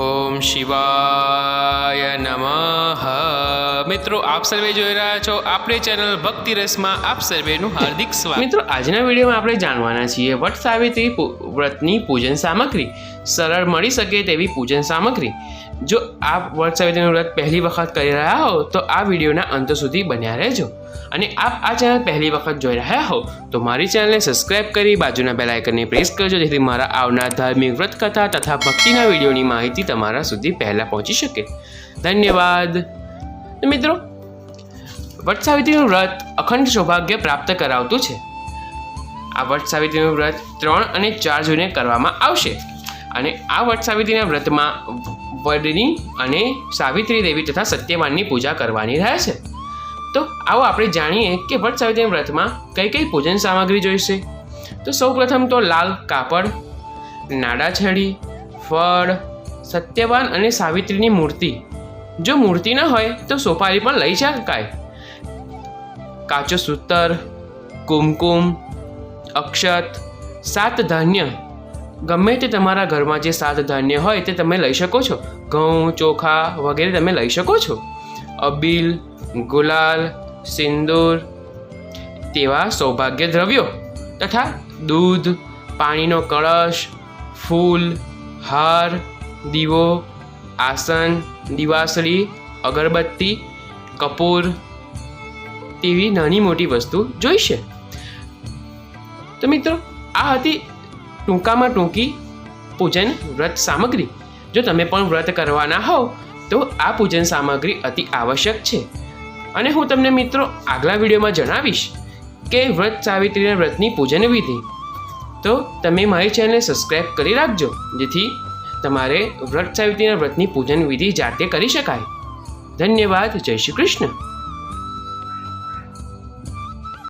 ॐ शिवाय नमः મિત્રો, આપ સર્વે જોઈ રહ્યા છો આપણે ચેનલ ભક્તિ રસમાં. આપ સર્વેનું હાર્દિક સ્વાગત. મિત્રો, આજના વિડીયોમાં આપણે જાણવાના છીએ વટ સાવિત્રી વ્રતની પૂજન સામગ્રી. સરળ મળી શકે તેવી પૂજન સામગ્રી. જો આપ વટ સાવિત્રીનું વ્રત પહેલી વખત કરી રહ્યા હો, તો આ વિડીયોના અંત સુધી બન્યા રહેજો. અને આપ આ ચેનલ પહેલી વખત જોઈ રહ્યા હો, તો મારી ચેનલને સબસ્ક્રાઇબ કરી બાજુના બેલ આઇકનને પ્રેસ કરજો, જેથી મારા આવનાર ધાર્મિક વ્રત કથા તથા ભક્તિના વિડીયોની માહિતી તમારા સુધી પહેલાં પહોંચી શકે. ધન્યવાદ. મિત્રો, વટ સાવિત્રીનું વ્રત અખંડ સૌભાગ્ય પ્રાપ્ત કરાવતું છે. આ વટ સાવિત્રીનું વ્રત ત્રણ અને ચાર જૂને કરવામાં આવશે. અને આ વટ સાવિત્રીના વ્રતમાં વડની અને સાવિત્રી દેવી તથા સત્યવાનની પૂજા કરવાની રહે છે. તો આવો આપણે જાણીએ કે વટ સાવિત્રીના વ્રતમાં કઈ કઈ પૂજન સામગ્રી જોઈશે. તો સૌ પ્રથમ તો લાલ કાપડ, નાડા છડી, ફળ, સત્યવાન અને સાવિત્રીની મૂર્તિ. જો મૂર્તિ ન હોય, તો સોપારી પણ લઈ શકાય કાચો સૂતર, કુમકુમ, અક્ષત, સાત ધાન્ય. ગમે તે તમારા ઘરમાં જે સાત ધાન્ય હોય, તે તમે લઈ શકો છો. ઘઉં, ચોખા વગેરે તમે લઈ શકો છો. અબીલ, ગુલાલ, સિંદૂર તેવા સૌભાગ્ય દ્રવ્યો તથા દૂધ, પાણીનો કળશ, ફૂલ, હાર, દીવો આસન, દિવાસળી, અગરબત્તી, કપૂર તેવી નાની મોટી વસ્તુ જોઈશે. તો મિત્રો, આ હતી ટૂંકામાં ટૂંકી પૂજન વ્રત સામગ્રી. જો તમે પણ વ્રત કરવાના હોવ, તો આ પૂજન સામગ્રી અતિ આવશ્યક છે. અને હું તમને મિત્રો આગલા વિડીયોમાં જણાવીશ કે વ્રત સાવિત્રીના વ્રતની પૂજન વિધિ. તો તમે મારી ચેનલને સબસ્ક્રાઈબ કરી રાખજો, જેથી તમારે વ્રત સાવિત્રીના વ્રતની પૂજન વિધિ જાતે કરી શકાય. ધન્યવાદ જય શ્રી કૃષ્ણ.